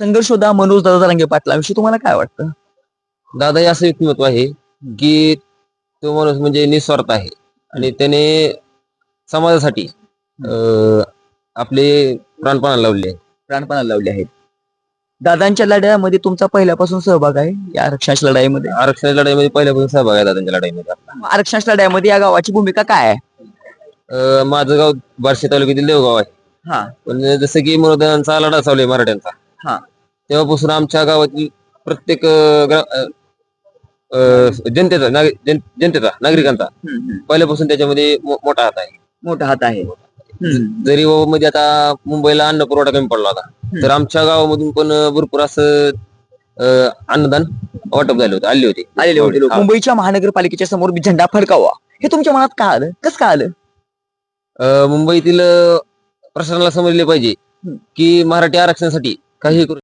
संघर्ष होता मनोज दादा रंगे पाटलाविषयी तुम्हाला काय वाटतं? दादा हे असं व्यक्तिमत्व आहे की तो माणूस म्हणजे निस्वार्थ आहे. आणि त्याने समाजासाठी अं, आपले प्राणपणाला लावले आहे. प्राणपणाला लावले आहेत. दादांच्या लढ्यामध्ये तुमचा पहिल्यापासून सहभाग आहे या आरक्षणाच्या लढाईमध्ये? आरक्षणाच्या लढाईमध्ये पहिल्यापासून सहभाग आहे दादांच्या लढाईमध्ये आपला. आरक्षणाच्या लढाईमध्ये या गावाची भूमिका काय आहे? अं, माझं गाव बार्शी तालुक्यातील देवगाव आहे. हा. पण जसं की मनोदांचा लढा चालू आहे मराठ्यांचा. हा. तेव्हापासून आमच्या गावातील प्रत्येक जनतेचा जनतेचा नागरिकांचा पहिल्यापासून त्याच्यामध्ये मोठा हात आहे. मोठा हात आहे. जरी मध्ये आता मुंबईला अन्न पुरवठा कमी पडला होता तर आमच्या गावामधून पण भरपूर असं अन्नदान वाटप झाले होते आले होते. आलेले होते. मुंबईच्या महानगरपालिकेच्या समोर झेंडा फडकावा. हे तुमच्या मनात का आलं? कसं का आलं? मुंबईतील प्रशासनाला समजले पाहिजे. की मराठी आरक्षणासाठी काही करू